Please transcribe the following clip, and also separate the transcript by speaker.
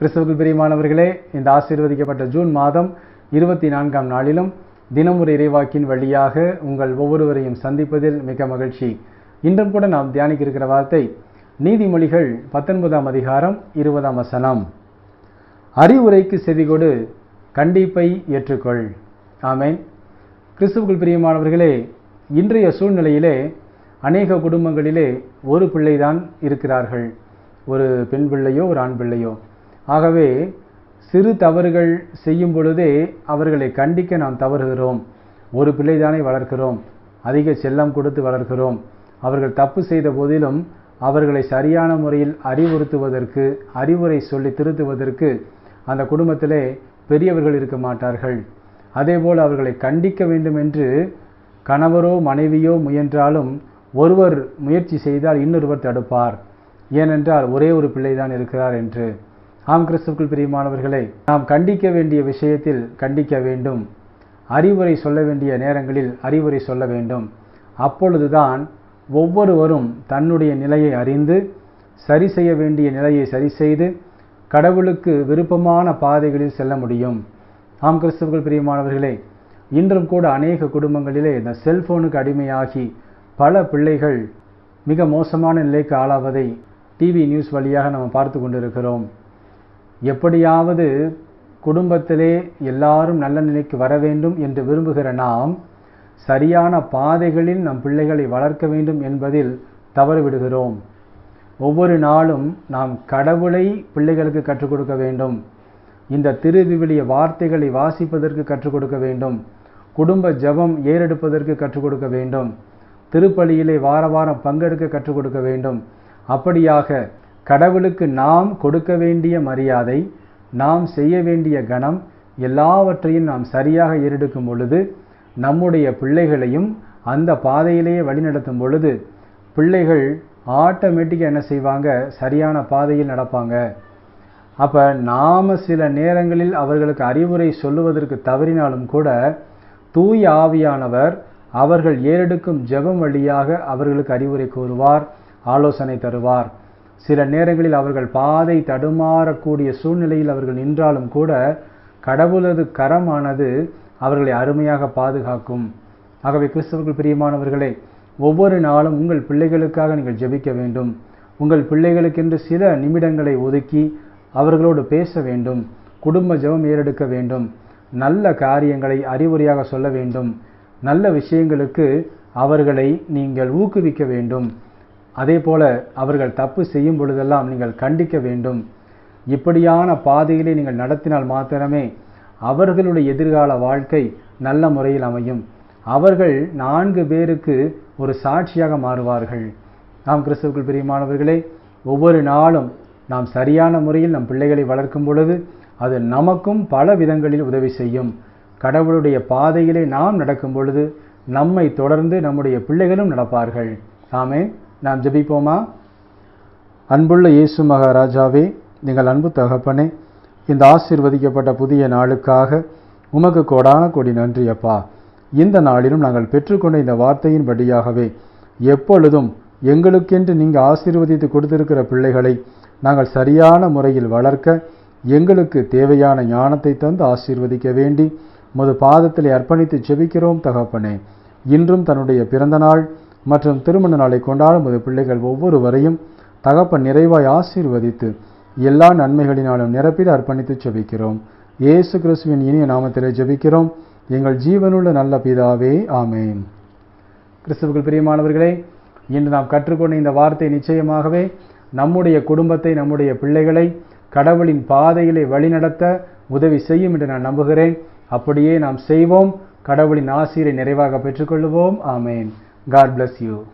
Speaker 1: கிறிஸ்துவுக்கு பிரியமானவர்களே இந்த ஆசீர்வதிக்கப்பட்ட ஜூன் மாதம் இருபத்தி நான்காம் நாளிலும் தினமுறை இறைவாக்கின் வழியாக உங்கள் ஒவ்வொருவரையும் சந்திப்பதில் மிக மகிழ்ச்சி. இன்றும் கூட நாம் தியானிக்க இருக்கிற வார்த்தை நீதிமொழிகள் பத்தொன்பதாம் அதிகாரம் இருபதாம் வசனம். அறிவுரைக்கு செவிகொடு கண்டிப்பை ஏற்றுக்கொள். ஆமேன். கிறிஸ்துவுக்குள் பிரியமானவர்களே இன்றைய சூழ்நிலையிலே அநேக குடும்பங்களிலே ஒரு பிள்ளைதான் இருக்கிறார்கள். ஒரு பெண் பிள்ளையோ ஒரு ஆண் பிள்ளையோ. ஆகவே சிறு தவறுகள் செய்யும் பொழுதே அவர்களை கண்டிக்க நாம் தவறுகிறோம். ஒரு பிள்ளைதானே வளர்க்கிறோம். அதிக செல்லம் கொடுத்து வளர்க்கிறோம். அவர்கள் தப்பு செய்த போதிலும் அவர்களை சரியான முறையில் அறிவுறுத்துவதற்கு அறிவுரை சொல்லி திருத்துவதற்கு அந்த குடும்பத்திலே பெரியவர்கள் இருக்க மாட்டார்கள். அதேபோல் அவர்களை கண்டிக்க வேண்டும் என்று கணவரோ மனைவியோ முயன்றாலும் ஒருவர் முயற்சி செய்தால் இன்னொருவர் தடுப்பார். ஏனென்றால் ஒரே ஒரு பிள்ளைதான் இருக்கிறார் என்று. ஆம் கிறிஸ்துக்குள் பிரியமானவர்களை நாம் கண்டிக்க வேண்டிய விஷயத்தில் கண்டிக்க வேண்டும். அறிவுரை சொல்ல வேண்டிய நேரங்களில் அறிவுரை சொல்ல வேண்டும். அப்பொழுதுதான் ஒவ்வொருவரும் தன்னுடைய நிலையை அறிந்து சரி செய்ய வேண்டிய நிலையை சரி செய்து கடவுளுக்கு விருப்பமான பாதைகளில் செல்ல முடியும். ஆம் கிறிஸ்துவர்கள் பிரியமானவர்களே இன்றும் கூட அநேக குடும்பங்களிலே இந்த செல்போனுக்கு அடிமையாகி பல பிள்ளைகள் மிக மோசமான நிலைக்கு ஆளாவதை டிவி நியூஸ் வழியாக நம்ம பார்த்து கொண்டிருக்கிறோம். எப்படியாவது குடும்பத்திலே எல்லாரும் நல்ல நிலைக்கு வர வேண்டும் என்று விரும்புகிற நாம் சரியான பாதைகளில் நம் பிள்ளைகளை வளர்க்க வேண்டும் என்பதில் தவறுவிடுகிறோம். ஒவ்வொரு நாளும் நாம் கடவுளை பிள்ளைகளுக்கு கற்றுக் கொடுக்க வேண்டும். இந்த திருவிவிலிய வார்த்தைகளை வாசிப்பதற்கு கற்றுக் கொடுக்க வேண்டும். குடும்ப ஜபம் ஏறெடுப்பதற்கு கற்றுக் கொடுக்க வேண்டும். திருப்பலியிலே வார வாரம் பங்கெடுக்க கற்றுக் கொடுக்க வேண்டும். அப்படியாக கடவுளுக்கு நாம் கொடுக்க வேண்டிய மரியாதை நாம் செய்ய வேண்டிய கணம் எல்லாவற்றையும் நாம் சரியாக ஏறெடுக்கும் பொழுது நம்முடைய பிள்ளைகளையும் அந்த பாதையிலேயே வழிநடத்தும் பொழுது பிள்ளைகள் ஆட்டோமேட்டிக்காக என்ன செய்வாங்க? சரியான பாதையில் நடப்பாங்க. அப்போ நாம் சில நேரங்களில் அவர்களுக்கு அறிவுரை சொல்லுவதற்கு தவறினாலும் கூட தூய ஆவியானவர் அவர்கள் ஏறெடுக்கும் ஜெபம் வழியாக அவர்களுக்கு அறிவுரை கூறுவார் ஆலோசனை தருவார். சில நேரங்களில் அவர்கள் பாதை தடுமாறக்கூடிய சூழ்நிலையில் அவர்கள் நின்றாலும் கூட கடவுளது கரமானது அவர்களை அருமையாக பாதுகாக்கும். ஆகவே கிறிஸ்தவர்கள் பிரியமானவர்களே ஒவ்வொரு நாளும் உங்கள் பிள்ளைகளுக்காக நீங்கள் ஜெபிக்க வேண்டும். உங்கள் பிள்ளைகளுக்கென்று சில நிமிடங்களை ஒதுக்கி அவர்களோடு பேச வேண்டும். குடும்ப ஜெபம் ஏறெடுக்க வேண்டும். நல்ல காரியங்களை அறிவுரையாக சொல்ல வேண்டும். நல்ல விஷயங்களுக்கு அவர்களை நீங்கள் ஊக்குவிக்க வேண்டும். அதே போல அவர்கள் தப்பு செய்யும் பொழுதெல்லாம் நீங்கள் கண்டிக்க வேண்டும். இப்படியான பாதையிலே நீங்கள் நடத்தினால் மாத்திரமே அவர்களுடைய எதிர்கால வாழ்க்கை நல்ல முறையில் அமையும். அவர்கள் நான்கு பேருக்கு ஒரு சாட்சியாக மாறுவார்கள். நாம் கிறிஸ்துவுக்குள் பிரியமானவர்களே ஒவ்வொரு நாளும் நாம் சரியான முறையில் நம் பிள்ளைகளை வளர்க்கும் பொழுது அது நமக்கும் பல விதங்களில் உதவி செய்யும். கடவுளுடைய பாதையிலே நாம் நடக்கும் பொழுது நம்மை தொடர்ந்து நம்முடைய பிள்ளைகளும் நடப்பார்கள். ஆமே நாம் ஜபிப்போமா? அன்புள்ள இயேசு மகாராஜாவே நீங்கள் அன்பு தகப்பனே இந்த ஆசீர்வதிக்கப்பட்ட புதிய நாளுக்காக உமக்கு கோடான கோடி நன்றி அப்பா. இந்த நாளிலும் நாங்கள் பெற்றுக்கொண்ட இந்த வார்த்தையின் படியாகவே எப்பொழுதும் எங்களுக்கென்று நீங்கள் ஆசீர்வதித்து கொடுத்திருக்கிற பிள்ளைகளை நாங்கள் சரியான முறையில் வளர்க்க எங்களுக்கு தேவையான ஞானத்தை தந்து ஆசீர்வதிக்க வேண்டி முது பாதத்தில் அர்ப்பணித்து செபிக்கிறோம் தகப்பனே. இன்றும் தன்னுடைய பிறந்த நாள் மற்றும் திருமண நாளை கொண்டாடும் போது பிள்ளைகள் ஒவ்வொருவரையும் தகப்பன் நிறைவாய் ஆசீர்வதித்து எல்லா நன்மைகளினாலும் நிரப்பிட அர்ப்பணித்து ஜெபிக்கிறோம் இயேசு கிறிஸ்துவின் இனிய நாமத்திலே ஜெபிக்கிறோம். எங்கள் ஜீவனுள்ள நல்ல பிதாவே ஆமேன். கிறிஸ்துவுக்குள் பிரியமானவர்களே இன்று நாம் கற்றுக்கொண்ட இந்த வார்த்தை நிச்சயமாகவே நம்முடைய குடும்பத்தை நம்முடைய பிள்ளைகளை கடவுளின் பாதையிலே வழிநடத்த உதவி செய்யும் என்று நான் நம்புகிறேன். அப்படியே நாம் செய்வோம். கடவுளின் ஆசிரியரை நிறைவாக பெற்றுக்கொள்வோம் ஆமேன். God bless you.